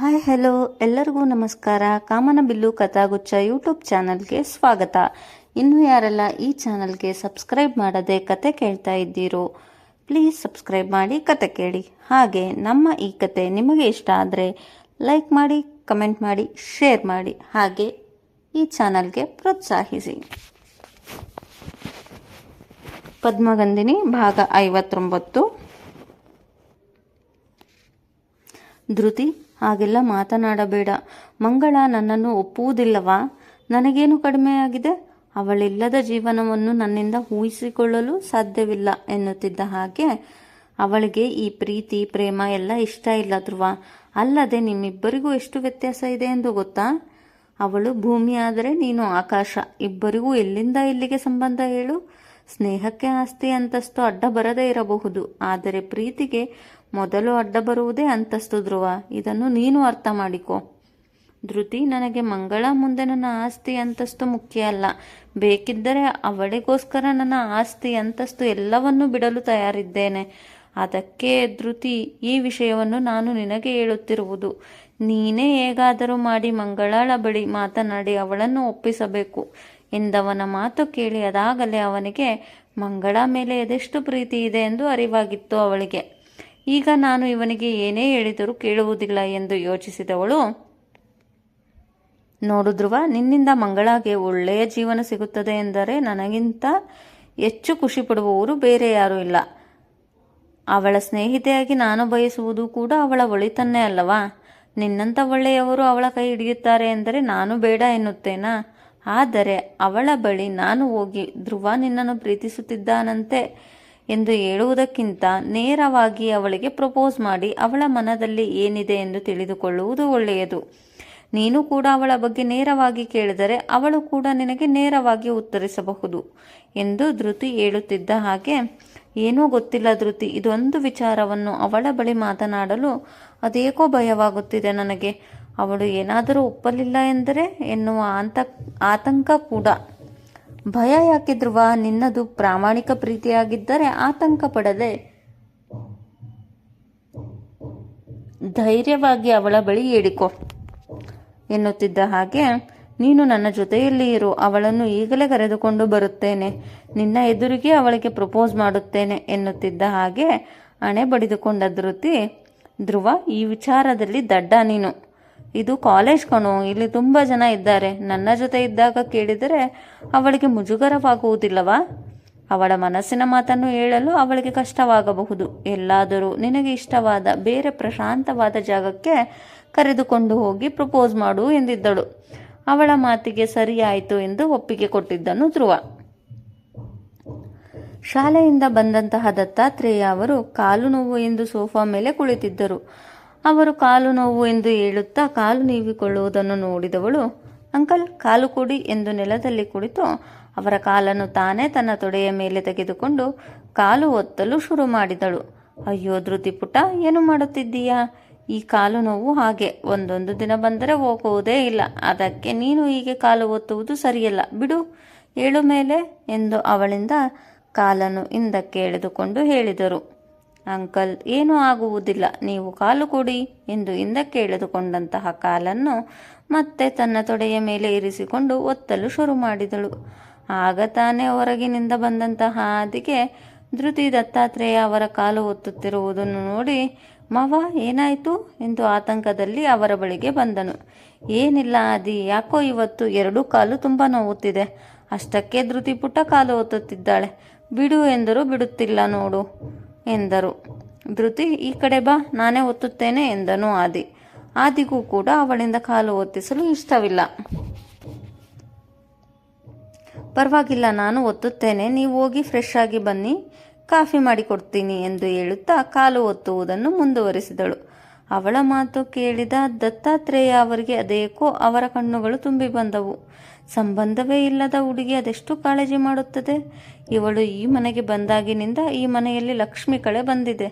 Hi hello ಎಲ್ಲರಿಗೂ ನಮಸ್ಕಾರ. ಕಾಮನಬಿಲ್ಲು ಕಥಾಗುಚ್ಛ YouTube ಚಾನಲ್ಗೆ ಸ್ವಾಗತ. ಇನ್ನು ಯಾರೆಲ್ಲ ಈ ಚಾನಲ್ಗೆ ಸಬ್ಸ್ಕ್ರೈಬ್ ಮಾಡದೆ ಕತೆ ಕೇಳ್ತಾ ಇದ್ದೀರೋ ಪ್ಲೀಸ್ ಸಬ್ಸ್ಕ್ರೈಬ್ ಮಾಡಿ ಕತೆ ಕೇಳಿ. ಹಾಗೆ, ನಮ್ಮ ಈ ಕತೆ ನಿಮಗೆ ಇಷ್ಟ ಆದರೆ ಲೈಕ್ ಮಾಡಿ ಕಮೆಂಟ್ ಮಾಡಿ ಶೇರ್ ಮಾಡಿ. ಹಾಗೆ, ಈ ಚಾನಲ್ಗೆ ಪ್ರೋತ್ಸಾಹಿಸಿ. ಪದ್ಮಗಂಧಿನಿ ಭಾಗ ಐವತ್ತೊಂಬತ್ತು. ಧೃತಿ ಹಾಗೆಲ್ಲ ಮಾತನಾಡಬೇಡ. ಮಂಗಳ ನನ್ನನ್ನು ಒಪ್ಪುವುದಿಲ್ಲವಾ? ನನಗೇನು ಕಡಿಮೆಯಾಗಿದೆ? ಅವಳಿಲ್ಲದ ಜೀವನವನ್ನು ನನ್ನಿಂದ ಊಹಿಸಿಕೊಳ್ಳಲು ಸಾಧ್ಯವಿಲ್ಲ ಎನ್ನುತ್ತಿದ್ದ ಹಾಗೆ ಅವಳಿಗೆ ಈ ಪ್ರೀತಿ, ಪ್ರೇಮ ಎಲ್ಲ ಇಷ್ಟ ಇಲ್ಲ ಧ್ರುವ. ಅಲ್ಲದೆ ನಿಮ್ಮಿಬ್ಬರಿಗೂ ಎಷ್ಟು ವ್ಯತ್ಯಾಸ ಇದೆ ಎಂದು ಗೊತ್ತಾ? ಅವಳು ಭೂಮಿ ಆದರೆ ನೀನು ಆಕಾಶ. ಇಬ್ಬರಿಗೂ ಎಲ್ಲಿಂದ ಇಲ್ಲಿಗೆ ಸಂಬಂಧ ಹೇಳು? ಸ್ನೇಹಕ್ಕೆ ಆಸ್ತಿ ಅಂತಸ್ತು ಅಡ್ಡ ಬರದೇ ಇರಬಹುದು. ಆದರೆ ಪ್ರೀತಿಗೆ ಮೊದಲು ಅಡ್ಡ ಬರುವುದೇ ಅಂತಸ್ತು ಧ್ರುವ. ಇದನ್ನು ನೀನು ಅರ್ಥ ಮಾಡಿಕೊ. ಧೃತಿ, ನನಗೆ ಮಂಗಳ ಮುಂದೆ ನನ್ನ ಆಸ್ತಿ ಅಂತಸ್ತು ಮುಖ್ಯ ಅಲ್ಲ. ಬೇಕಿದ್ದರೆ ಅವಳಿಗೋಸ್ಕರ ನನ್ನ ಆಸ್ತಿ ಅಂತಸ್ತು ಎಲ್ಲವನ್ನೂ ಬಿಡಲು ತಯಾರಿದ್ದೇನೆ. ಅದಕ್ಕೆ ಧೃತಿ, ಈ ವಿಷಯವನ್ನು ನಾನು ನಿನಗೆ ಹೇಳುತ್ತಿರುವುದು. ನೀನೇ ಹೇಗಾದರೂ ಮಾಡಿ ಮಂಗಳಾಳ ಬಳಿ ಮಾತನಾಡಿ ಅವಳನ್ನು ಒಪ್ಪಿಸಬೇಕು. ಎಂದವನ ಮಾತು ಕೇಳಿ ಅದಾಗಲೇ ಅವನಿಗೆ, ಮಂಗಳ ಮೇಲೆ ಎದೆಷ್ಟು ಪ್ರೀತಿ ಇದೆ ಎಂದು ಅರಿವಾಗಿತ್ತು ಅವಳಿಗೆ. ಈಗ ನಾನು ಇವನಿಗೆ ಏನೇ ಹೇಳಿದರೂ ಕೇಳುವುದಿಲ್ಲ ಎಂದು ಯೋಚಿಸಿದವಳು, ನೋಡು ಧ್ರುವ, ನಿನ್ನಿಂದ ಮಂಗಳಾಗೆ ಒಳ್ಳೆಯ ಜೀವನ ಸಿಗುತ್ತದೆ ಎಂದರೆ ನನಗಿಂತ ಹೆಚ್ಚು ಖುಷಿ ಪಡುವವರು ಬೇರೆ ಯಾರೂ ಇಲ್ಲ. ಅವಳ ಸ್ನೇಹಿತೆಯಾಗಿ ನಾನು ಬಯಸುವುದು ಕೂಡ ಅವಳ ಒಳಿತನ್ನೇ ಅಲ್ಲವಾ? ನಿನ್ನಂಥ ಒಳ್ಳೆಯವರು ಅವಳ ಕೈ ಹಿಡಿಯುತ್ತಾರೆ ಎಂದರೆ ನಾನು ಬೇಡ ಎನ್ನುತ್ತೇನಾ? ಆದರೆ ಅವಳ ಬಳಿ ನಾನು ಹೋಗಿ ಧ್ರುವ ನಿನ್ನನ್ನು ಪ್ರೀತಿಸುತ್ತಿದ್ದಾನಂತೆ. ಎಂದು ಹೇಳುವುದಕ್ಕಿಂತ ನೇರವಾಗಿ ಅವಳಿಗೆ ಪ್ರಪೋಸ್ ಮಾಡಿ ಅವಳ ಮನದಲ್ಲಿ ಏನಿದೆ ಎಂದು ತಿಳಿದುಕೊಳ್ಳುವುದು ಒಳ್ಳೆಯದು. ನೀನು ಕೂಡ ಅವಳ ಬಗ್ಗೆ ನೇರವಾಗಿ ಕೇಳಿದರೆ ಅವಳು ಕೂಡ ನಿನಗೆ ನೇರವಾಗಿ ಉತ್ತರಿಸಬಹುದು ಎಂದು ಧೃತಿ ಹೇಳುತ್ತಿದ್ದ ಹಾಗೆ, ಏನೂ ಗೊತ್ತಿಲ್ಲ ಧೃತಿ, ಇದೊಂದು ವಿಚಾರವನ್ನು ಅವಳ ಬಳಿ ಮಾತನಾಡಲು ಅದೇಕೋ ಭಯವಾಗುತ್ತಿದೆ ನನಗೆ. ಅವಳು ಏನಾದರೂ ಒಪ್ಪಲಿಲ್ಲ ಎಂದರೆ ಎನ್ನುವ ಆಂತ ಆತಂಕ ಕೂಡ ಭಯ ಯಾಕೆ ನಿನ್ನದು ಪ್ರಾಮಾಣಿಕ ಪ್ರೀತಿಯಾಗಿದ್ದರೆ ಆತಂಕ ಪಡದೆ ಧೈರ್ಯವಾಗಿ ಅವಳ ಬಳಿ ಹೇಳಿಕೊ ಎನ್ನುತ್ತಿದ್ದ ಹಾಗೆ, ನೀನು ನನ್ನ ಜೊತೆಯಲ್ಲಿ ಇರು, ಅವಳನ್ನು ಈಗಲೇ ಕರೆದುಕೊಂಡು ಬರುತ್ತೇನೆ. ನಿನ್ನ ಎದುರಿಗೆ ಅವಳಿಗೆ ಪ್ರಪೋಸ್ ಮಾಡುತ್ತೇನೆ, ಎನ್ನುತ್ತಿದ್ದ ಹಾಗೆ ಹಣೆ ಬಡಿದುಕೊಂಡ ಧೃತಿ, ಧ್ರುವ, ಈ ವಿಚಾರದಲ್ಲಿ ದಡ್ಡ ನೀನು. ಇದು ಕಾಲೇಜ್ ಕಣೋ, ಇಲ್ಲಿ ತುಂಬ ಜನ ಇದ್ದಾರೆ. ನನ್ನ ಜೊತೆ ಇದ್ದಾಗ ಕೇಳಿದರೆ ಅವಳಿಗೆ ಮುಜುಗರವಾಗುವುದಿಲ್ಲವಾ? ಅವಳ ಮನಸ್ಸಿನ ಮಾತನ್ನು ಹೇಳಲು ಅವಳಿಗೆ ಕಷ್ಟವಾಗಬಹುದು. ಎಲ್ಲಾದರೂ ನಿನಗೆ ಇಷ್ಟವಾದ, ಬೇರೆ ಪ್ರಶಾಂತವಾದ ಜಾಗಕ್ಕೆ ಕರೆದುಕೊಂಡು ಹೋಗಿ ಪ್ರಪೋಸ್ ಮಾಡು ಎಂದಿದ್ದಳು. ಅವಳ ಮಾತಿಗೆ ಸರಿಯಾಯಿತು ಎಂದು ಒಪ್ಪಿಗೆ ಕೊಟ್ಟಿದ್ದನು ಧ್ರುವ. ಶಾಲೆಯಿಂದ ಬಂದಂತಹ ದತ್ತಾತ್ರೇಯ ಅವರು ಕಾಲು ನೋವು ಎಂದು ಸೋಫಾ ಮೇಲೆ ಕುಳಿತಿದ್ದರು. ಅವರು ಕಾಲು ನೋವು ಎಂದು ಹೇಳುತ್ತಾ ಕಾಲು ನೀವಿಕೊಳ್ಳುವುದನ್ನು ನೋಡಿದವಳು, ಅಂಕಲ್, ಕಾಲು ಕೊಡಿ ಎಂದು ನೆಲದಲ್ಲಿ ಕುಳಿತು ಅವರ ಕಾಲನ್ನು ತಾನೇ ತನ್ನ ತೊಡೆಯ ಮೇಲೆ ತೆಗೆದುಕೊಂಡು ಕಾಲು ಒತ್ತಲು ಶುರು ಮಾಡಿದಳು. ಅಯ್ಯೋ ಧೃತಿ ಪುಟ ಏನು ಮಾಡುತ್ತಿದ್ದೀಯಾ? ಈ ಕಾಲು ನೋವು ಹಾಗೆ ಒಂದೊಂದು ದಿನ ಬಂದರೆ ಹೋಗುವುದೇ ಇಲ್ಲ. ಅದಕ್ಕೆ ನೀನು ಹೀಗೆ ಕಾಲು ಒತ್ತುವುದು ಸರಿಯಲ್ಲ. ಬಿಡು. ಏಳು ಮೇಲೆ ಎಂದು ಅವಳಿಂದ ಕಾಲನ್ನು ಹಿಂದಕ್ಕೆ ಎಳೆದುಕೊಂಡು ಹೇಳಿದರು. ಅಂಕಲ್, ಏನೂ ಆಗುವುದಿಲ್ಲ. ನೀವು ಕಾಲು ಕೊಡಿ ಎಂದು ಹಿಂದಕ್ಕೆ ಎಳೆದುಕೊಂಡಂತಹ ಕಾಲನ್ನು ಮತ್ತೆ ತನ್ನ ತೊಡೆಯ ಮೇಲೆ ಇರಿಸಿಕೊಂಡು ಒತ್ತಲು ಶುರು ಮಾಡಿದಳು. ಆಗ ತಾನೇ ಹೊರಗಿನಿಂದ ಬಂದಂತಹ ಹಾದಿಗೆ ಧೃತಿ ದತ್ತಾತ್ರೇಯ ಅವರ ಕಾಲು ಒತ್ತುತ್ತಿರುವುದನ್ನು ನೋಡಿ, ಮವ, ಏನಾಯಿತು ಎಂದು ಆತಂಕದಲ್ಲಿ ಅವರ ಬಳಿಗೆ ಬಂದನು. ಏನಿಲ್ಲ ಆದಿ, ಯಾಕೋ ಇವತ್ತು ಎರಡೂ ಕಾಲು ತುಂಬ ನೋವುತ್ತಿದೆ. ಅಷ್ಟಕ್ಕೆ ಧೃತಿ ಪುಟ್ಟ ಕಾಲು ಒತ್ತುತ್ತಿದ್ದಾಳೆ. ಬಿಡು ಎಂದರೂ ಬಿಡುತ್ತಿಲ್ಲ ನೋಡು. ಎಂದರು. ಧೃತಿ, ಈ ಕಡೆ ಬಾ, ನಾನೇ ಒತ್ತುತ್ತೇನೆ ಎಂದನು ಆದಿ. ಆದಿಗೂ ಕೂಡ ಅವಳಿಂದ ಕಾಲು ಒತ್ತಿಸಲು ಇಷ್ಟವಿಲ್ಲ. ಪರವಾಗಿಲ್ಲ, ನಾನು ಒತ್ತುತ್ತೇನೆ. ನೀವು ಹೋಗಿ ಫ್ರೆಶ್ ಆಗಿ ಬನ್ನಿ. ಕಾಫಿ ಮಾಡಿಕೊಡ್ತೀನಿ ಎಂದು ಹೇಳುತ್ತಾ ಕಾಲು ಒತ್ತುವುದನ್ನು ಮುಂದುವರಿಸಿದಳು. ಅವಳ ಮಾತು ಕೇಳಿದ ದತ್ತಾತ್ರೇಯ ಅವರಿಗೆ ಅದೇಕೋ ಅವರ ಕಣ್ಣುಗಳು ತುಂಬಿ ಬಂದವು. ಸಂಬಂಧವೇ ಇಲ್ಲದ ಹುಡುಗಿ ಅದೆಷ್ಟು ಕಾಳಜಿ ಮಾಡುತ್ತದೆ? ಇವಳು ಈ ಮನೆಗೆ ಬಂದಾಗಿನಿಂದ ಈ ಮನೆಯಲ್ಲಿ ಲಕ್ಷ್ಮಿ ಕಳೆ ಬಂದಿದೆ.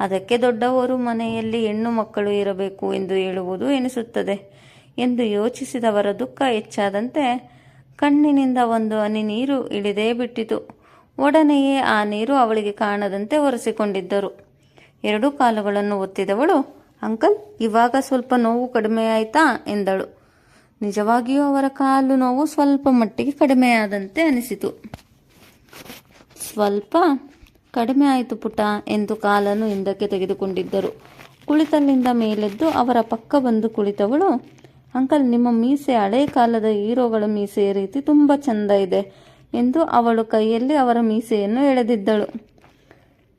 ಅದಕ್ಕೆ ದೊಡ್ಡವರು ಮನೆಯಲ್ಲಿ ಹೆಣ್ಣು ಮಕ್ಕಳು ಇರಬೇಕು ಎಂದು ಹೇಳುವುದು ಎನಿಸುತ್ತದೆ. ಎಂದು ಯೋಚಿಸಿದವರ ದುಃಖ ಹೆಚ್ಚಾದಂತೆ ಕಣ್ಣಿನಿಂದ ಒಂದು ಹನಿ ನೀರು ಇಳಿದೇ ಬಿಟ್ಟಿತು. ಒಡನೆಯೇ ಆ ನೀರು ಅವಳಿಗೆ ಕಾಣದಂತೆ ಒರೆಸಿಕೊಂಡಿದ್ದರು. ಎರಡೂ ಕಾಲುಗಳನ್ನು ಒತ್ತಿದವಳು ಅಂಕಲ್, ಇವಾಗ ಸ್ವಲ್ಪ ನೋವು ಕಡಿಮೆ ಆಯ್ತಾ ಎಂದಳು. ನಿಜವಾಗಿಯೂ ಅವರ ಕಾಲು ನೋವು ಸ್ವಲ್ಪ ಮಟ್ಟಿಗೆ ಕಡಿಮೆಯಾದಂತೆ ಅನಿಸಿತು. ಸ್ವಲ್ಪ ಕಡಿಮೆ ಆಯಿತು ಪುಟ ಎಂದು ಕಾಲನ್ನು ಹಿಂದಕ್ಕೆ ತೆಗೆದುಕೊಂಡಿದ್ದರು. ಕುಳಿತಲ್ಲಿಂದ ಮೇಲೆದ್ದು ಅವರ ಪಕ್ಕ ಬಂದು ಕುಳಿತವಳು, ಅಂಕಲ್, ನಿಮ್ಮ ಮೀಸೆ ಹಳೆ ಕಾಲದ ಹೀರೋಗಳ ಮೀಸೆಯ ರೀತಿ ತುಂಬ ಚಂದ ಇದೆ ಎಂದು ಅವಳು ಕೈಯಲ್ಲಿ ಅವರ ಮೀಸೆಯನ್ನು ಎಳೆದಿದ್ದಳು.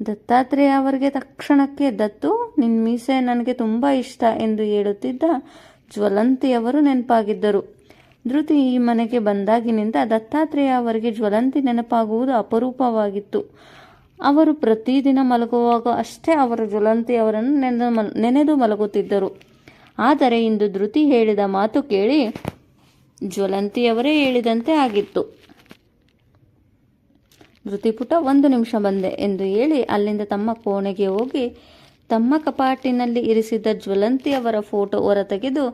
ದತ್ತಾತ್ರೇಯ ಅವರಿಗೆ ತಕ್ಷಣಕ್ಕೆ ದತ್ತು ನಿನ್ನ ಮೀಸೆ ನನಗೆ ತುಂಬ ಇಷ್ಟ ಎಂದು ಹೇಳುತ್ತಿದ್ದ ಜ್ವಲಂತಿಯವರು ನೆನಪಾಗಿದ್ದರು. ಧೃತಿ ಈ ಮನೆಗೆ ಬಂದಾಗಿನಿಂದ ದತ್ತಾತ್ರೇಯ ಅವರಿಗೆ ಜ್ವಲಂತಿ ನೆನಪಾಗುವುದು ಅಪರೂಪವಾಗಿತ್ತು. ಅವರು ಪ್ರತಿದಿನ ಮಲಗುವಾಗ ಅಷ್ಟೇ ಅವರು ಜ್ವಲಂತಿ ಅವರನ್ನು ಮಲ್, ನೆನೆದು ಮಲಗುತ್ತಿದ್ದರು. ಆದರೆ ಇಂದು ಧೃತಿ ಹೇಳಿದ ಮಾತು ಕೇಳಿ ಜ್ವಲಂತಿಯವರೇ ಹೇಳಿದಂತೆ ಆಗಿತ್ತು. ಧೃತಿಪುಟ ಒಂದು ನಿಮಿಷ ಬಂದೆ ಎಂದು ಹೇಳಿ ಅಲ್ಲಿಂದ ತಮ್ಮ ಕೋಣೆಗೆ ಹೋಗಿ ತಮ್ಮ ಕಪಾಟಿನಲ್ಲಿ ಇರಿಸಿದ್ದ ಜ್ವಲಂತಿಯವರ ಫೋಟೋ ಹೊರತೆಗೆದು,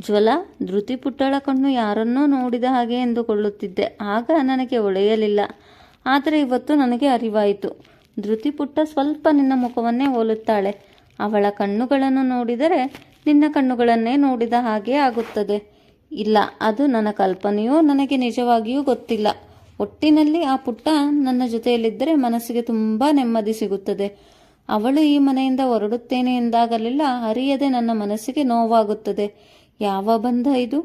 ಜ್ವಲ, ಧೃತಿಪುಟ್ಟಳ ಕಣ್ಣು ಯಾರನ್ನೋ ನೋಡಿದ ಹಾಗೆ ಎಂದುಕೊಳ್ಳುತ್ತಿದ್ದೆ. ಆಗ ನನಗೆ ಒಳೆಯಲಿಲ್ಲ ಆದರೆ ಇವತ್ತು ನನಗೆ ಅರಿವಾಯಿತು. ಧೃತಿಪುಟ್ಟ ಸ್ವಲ್ಪ ನಿನ್ನ ಮುಖವನ್ನೇ ಹೋಲುತ್ತಾಳೆ. ಅವಳ ಕಣ್ಣುಗಳನ್ನು ನೋಡಿದರೆ ನಿನ್ನ ಕಣ್ಣುಗಳನ್ನೇ ನೋಡಿದ ಹಾಗೆ ಆಗುತ್ತದೆ. ಇಲ್ಲ, ಅದು ನನ್ನ ಕಲ್ಪನೆಯೋ ನನಗೆ ನಿಜವಾಗಿಯೂ ಗೊತ್ತಿಲ್ಲ. ಒಟ್ಟಿನಲ್ಲಿ ಆ ಪುಟ್ಟ ನನ್ನ ಜೊತೆಯಲ್ಲಿದ್ದರೆ ಮನಸ್ಸಿಗೆ ತುಂಬ ನೆಮ್ಮದಿ ಸಿಗುತ್ತದೆ. ಅವಳು ಈ ಮನೆಯಿಂದ ಹೊರಡುತ್ತೇನೆ ಎಂದಾಗಲಿಲ್ಲ ಅರಿಯದೆ ನನ್ನ ಮನಸ್ಸಿಗೆ ನೋವಾಗುತ್ತದೆ. ಯಾವ ಬಂಧ ಇದು?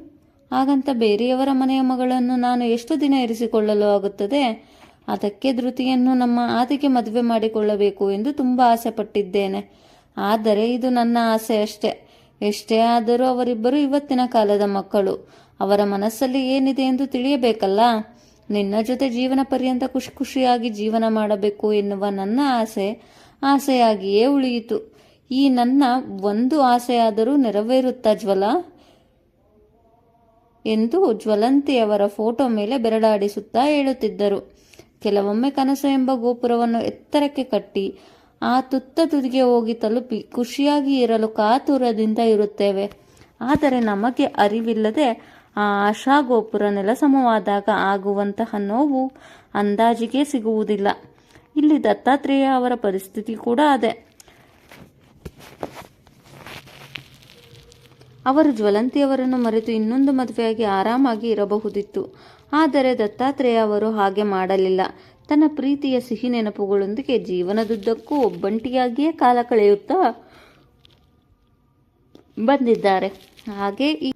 ಹಾಗಂತ ಬೇರೆಯವರ ಮನೆಯ ಮಗಳನ್ನು ನಾನು ಎಷ್ಟು ದಿನ ಇರಿಸಿಕೊಳ್ಳಲು ಆಗುತ್ತದೆ? ಅದಕ್ಕೆ ಧೃತಿಯನ್ನು ನಮ್ಮ ಆದಿಗೆ ಮದುವೆ ಮಾಡಿಕೊಳ್ಳಬೇಕು ಎಂದು ತುಂಬ ಆಸೆ ಪಟ್ಟಿದ್ದೇನೆ ಆದರೆ ಇದು ನನ್ನ ಆಸೆ ಅಷ್ಟೇ. ಎಷ್ಟೇ ಆದರೂ ಅವರಿಬ್ಬರು ಇವತ್ತಿನ ಕಾಲದ ಮಕ್ಕಳು. ಅವರ ಮನಸ್ಸಲ್ಲಿ ಏನಿದೆ ಎಂದು ತಿಳಿಯಬೇಕಲ್ಲ? ನಿನ್ನ ಜೊತೆ ಜೀವನ ಪರ್ಯಂತ ಖುಷಿ ಖುಷಿಯಾಗಿ ಜೀವನ ಮಾಡಬೇಕು ಎನ್ನುವ ನನ್ನ ಆಸೆ, ಆಸೆಯಾಗಿಯೇ ಉಳಿಯಿತು. ಈ ನನ್ನ ಒಂದು ಆಸೆಯಾದರೂ ನೆರವೇರುತ್ತಾ ಜ್ವಲ? ಎಂದು ಜ್ವಲಂತಿಯವರ ಫೋಟೋ ಮೇಲೆ ಬೆರಳಾಡಿಸುತ್ತಾ ಹೇಳುತ್ತಿದ್ದರು. ಕೆಲವೊಮ್ಮೆ ಕನಸು ಎಂಬ ಗೋಪುರವನ್ನು ಎತ್ತರಕ್ಕೆ ಕಟ್ಟಿ, ಆ ತುತ್ತ ತುದಿಗೆ ಹೋಗಿ ತಲುಪಿ ಖುಷಿಯಾಗಿ ಇರಲು ಕಾತುರದಿಂದ ಇರುತ್ತೇವೆ. ಆದರೆ ನಮಗೆ ಅರಿವಿಲ್ಲದೆ ಆ ಆಶಾ ಗೋಪುರ ನೆಲಸಮವಾದಾಗ ಆಗುವಂತಹ ನೋವು ಅಂದಾಜಿಗೆ ಸಿಗುವುದಿಲ್ಲ. ಇಲ್ಲಿ ದತ್ತಾತ್ರೇಯ ಅವರ ಪರಿಸ್ಥಿತಿ ಕೂಡ ಅದೇ. ಅವರು ಜ್ವಲಂತಿಯವರನ್ನು ಮರೆತು ಇನ್ನೊಂದು ಮದುವೆಯಾಗಿ ಆರಾಮಾಗಿ ಇರಬಹುದಿತ್ತು. ಆದರೆ ದತ್ತಾತ್ರೇಯ ಅವರು ಹಾಗೆ ಮಾಡಲಿಲ್ಲ. ತನ್ನ ಪ್ರೀತಿಯ ಸಿಹಿ ನೆನಪುಗಳೊಂದಿಗೆ ಜೀವನದುದ್ದಕ್ಕೂ ಒಬ್ಬಂಟಿಯಾಗಿಯೇ ಕಾಲ ಕಳೆಯುತ್ತಾ ಬಂದಿದ್ದಾರೆ. ಹಾಗೆ ಈ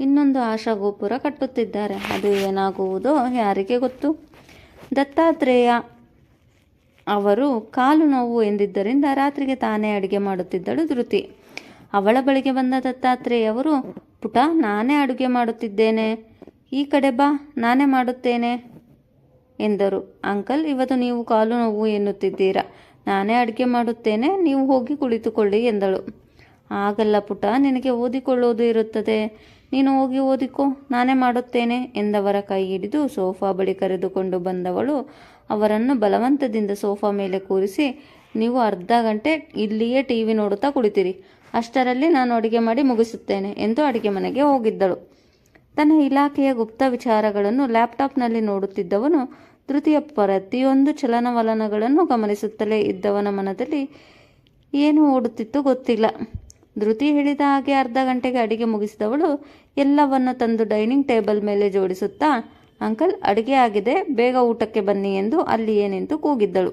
ಇನ್ನೊಂದು ಆಶಾಗೋಪುರ ಕಟ್ಟುತ್ತಿದ್ದಾರೆ. ಅದು ಏನಾಗುವುದೋ ಯಾರಿಗೆ ಗೊತ್ತು? ದತ್ತಾತ್ರೇಯ ಅವರು ಕಾಲು ನೋವು ಎಂದಿದ್ದರಿಂದ ರಾತ್ರಿಗೆ ತಾನೇ ಅಡುಗೆ ಮಾಡುತ್ತಿದ್ದಳು ಧೃತಿ. ಅವಳ ಬಳಿಗೆ ಬಂದ ದತ್ತಾತ್ರೇಯವರು, ಪುಟ, ನಾನೇ ಅಡುಗೆ ಮಾಡುತ್ತಿದ್ದೇನೆ. ಈ ಕಡೆ ಬಾ, ನಾನೇ ಮಾಡುತ್ತೇನೆ ಎಂದರು. ಅಂಕಲ್, ಇವತ್ತು ನೀವು ಕಾಲು ನೋವು ಎನ್ನುತ್ತಿದ್ದೀರಾ. ನಾನೇ ಅಡುಗೆ ಮಾಡುತ್ತೇನೆ, ನೀವು ಹೋಗಿ ಕುಳಿತುಕೊಳ್ಳಿ ಎಂದಳು. ಆಗಲ್ಲ ಪುಟ, ನಿನಗೆ ಓದಿಕೊಳ್ಳೋದು ಇರುತ್ತದೆ. ನೀನು ಹೋಗಿ ಓದಿಕೋ, ನಾನೇ ಮಾಡುತ್ತೇನೆ ಎಂದವರ ಕೈ ಹಿಡಿದು ಸೋಫಾ ಬಳಿ ಕರೆದುಕೊಂಡು ಬಂದವಳು ಅವರನ್ನು ಬಲವಂತದಿಂದ ಸೋಫಾ ಮೇಲೆ ಕೂರಿಸಿ, ನೀವು ಅರ್ಧ ಗಂಟೆ ಇಲ್ಲಿಯೇ ಟಿ ವಿ ನೋಡುತ್ತಾ ಕುಳಿತಿರಿ. ಅಷ್ಟರಲ್ಲಿ ನಾನು ಅಡುಗೆ ಮಾಡಿ ಮುಗಿಸುತ್ತೇನೆ ಎಂದು ಅಡುಗೆ ಮನೆಗೆ ಹೋಗಿದ್ದಳು. ತನ್ನ ಇಲಾಖೆಯ ಗುಪ್ತ ವಿಚಾರಗಳನ್ನು ಲ್ಯಾಪ್ಟಾಪ್ನಲ್ಲಿ ನೋಡುತ್ತಿದ್ದವನು ತೃತೀಯ ಪ್ರತಿಯೊಂದು ಚಲನವಲನಗಳನ್ನು ಗಮನಿಸುತ್ತಲೇ ಇದ್ದವನ ಮನದಲ್ಲಿ ಏನು ಓಡುತ್ತಿತ್ತು ಗೊತ್ತಿಲ್ಲ. ಧೃತಿ ಹೇಳಿದ ಹಾಗೆ ಅರ್ಧ ಗಂಟೆಗೆ ಅಡಿಗೆ ಮುಗಿಸಿದವಳು ಎಲ್ಲವನ್ನು ತಂದು ಡೈನಿಂಗ್ ಟೇಬಲ್ ಮೇಲೆ ಜೋಡಿಸುತ್ತಾ, ಅಂಕಲ್, ಅಡುಗೆ ಆಗಿದೆ, ಬೇಗ ಊಟಕ್ಕೆ ಬನ್ನಿ ಎಂದು ಅಲ್ಲಿಯೇ ನಿಂತು ಕೂಗಿದ್ದಳು.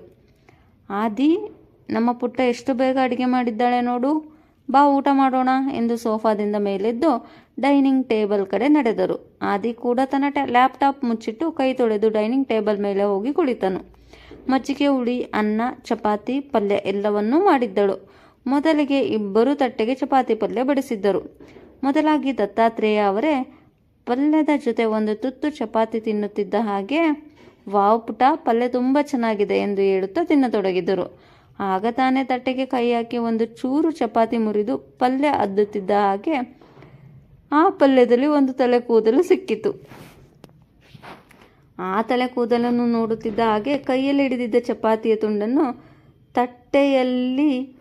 ಆದಿ, ನಮ್ಮ ಪುಟ್ಟ ಎಷ್ಟು ಬೇಗ ಅಡುಗೆ ಮಾಡಿದ್ದಾಳೆ ನೋಡು, ಬಾ ಊಟ ಮಾಡೋಣ ಎಂದು ಸೋಫಾದಿಂದ ಮೇಲೆದ್ದು ಡೈನಿಂಗ್ ಟೇಬಲ್ ಕಡೆ ನಡೆದರು. ಆದಿ ಕೂಡ ತನ್ನ ಲ್ಯಾಪ್ಟಾಪ್ ಮುಚ್ಚಿಟ್ಟು ಕೈ ತೊಳೆದು ಡೈನಿಂಗ್ ಟೇಬಲ್ ಮೇಲೆ ಹೋಗಿ ಕುಳಿತನು. ಮಜ್ಜಿಗೆ, ಹುಳಿ, ಅನ್ನ, ಚಪಾತಿ, ಪಲ್ಯ ಎಲ್ಲವನ್ನೂ ಮಾಡಿದ್ದಳು. ಮೊದಲಿಗೆ ಇಬ್ಬರು ತಟ್ಟೆಗೆ ಚಪಾತಿ ಪಲ್ಯ ಬಡಿಸಿದ್ದರು. ಮೊದಲಾಗಿ ದತ್ತಾತ್ರೇಯ ಅವರೇ ಪಲ್ಯದ ಜೊತೆ ಒಂದು ತುತ್ತು ಚಪಾತಿ ತಿನ್ನುತ್ತಿದ್ದ ಹಾಗೆ, ವಾವ್ ಪುಟ ಪಲ್ಯ ತುಂಬ ಚೆನ್ನಾಗಿದೆ ಎಂದು ಹೇಳುತ್ತಾ ತಿನ್ನತೊಡಗಿದರು. ಆಗ ತಾನೇ ತಟ್ಟೆಗೆ ಕೈ ಹಾಕಿ ಒಂದು ಚೂರು ಚಪಾತಿ ಮುರಿದು ಪಲ್ಯ ಅದ್ದುತ್ತಿದ್ದ ಹಾಗೆ ಆ ಪಲ್ಯದಲ್ಲಿ ಒಂದು ತಲೆ ಕೂದಲು ಸಿಕ್ಕಿತು. ಆ ತಲೆ ಕೂದಲನ್ನು ನೋಡುತ್ತಿದ್ದ ಹಾಗೆ ಕೈಯಲ್ಲಿ ಹಿಡಿದಿದ್ದ ಚಪಾತಿಯ ತುಂಡನ್ನು ತಟ್ಟೆಯಲ್ಲಿ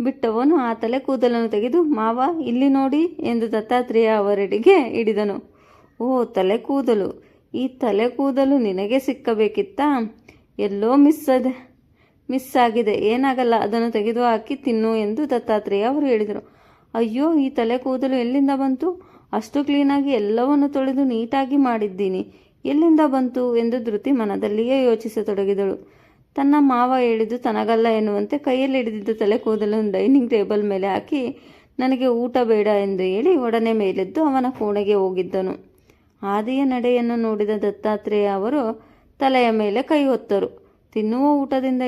ಬಿಟ್ಟವನು ಆ ತಲೆ ಕೂದಲನ್ನು ತೆಗೆದು, ಮಾವ, ಇಲ್ಲಿ ನೋಡಿ ಎಂದು ದತ್ತಾತ್ರೇಯ ಅವರೆಡೆಗೆ ಹಿಡಿದನು. ಓ, ತಲೆ ಕೂದಲು, ಈ ತಲೆ ಕೂದಲು ನಿನಗೆ ಸಿಕ್ಕಬೇಕಿತ್ತಾ? ಎಲ್ಲೋ ಮಿಸ್ ಅದೆ, ಮಿಸ್ ಆಗಿದೆ, ಏನಾಗಲ್ಲ, ಅದನ್ನು ತೆಗೆದು ಹಾಕಿ ತಿನ್ನು ಎಂದು ದತ್ತಾತ್ರೇಯ ಅವರು ಹೇಳಿದರು. ಅಯ್ಯೋ, ಈ ತಲೆ ಕೂದಲು ಎಲ್ಲಿಂದ ಬಂತು? ಅಷ್ಟು ಕ್ಲೀನಾಗಿ ಎಲ್ಲವನ್ನು ತೊಳೆದು ನೀಟಾಗಿ ಮಾಡಿದ್ದೀನಿ. ಎಲ್ಲಿಂದ ಬಂತು? ಎಂದು ಧೃತಿ ಮನದಲ್ಲಿಯೇ ಯೋಚಿಸತೊಡಗಿದಳು. ತನ್ನ ಮಾವ ಹೇಳಿದ್ದು ತನಗಲ್ಲ ಎನ್ನುವಂತೆ ಕೈಯಲ್ಲಿ ಹಿಡಿದಿದ್ದ ತಲೆ ಕೂದಲನ್ನು ಡೈನಿಂಗ್ ಟೇಬಲ್ ಮೇಲೆ ಹಾಕಿ, ನನಗೆ ಊಟ ಬೇಡ ಎಂದು ಹೇಳಿ ಒಡನೆ ಮೇಲೆದ್ದು ಅವನ ಕೋಣೆಗೆ ಹೋಗಿದ್ದನು. ಆದಿಯ ನಡೆಯನ್ನು ನೋಡಿದ ದತ್ತಾತ್ರೇಯ ಅವರು ತಲೆಯ ಮೇಲೆ ಕೈ ಹೊತ್ತರು. ತಿನ್ನುವ ಊಟದಿಂದ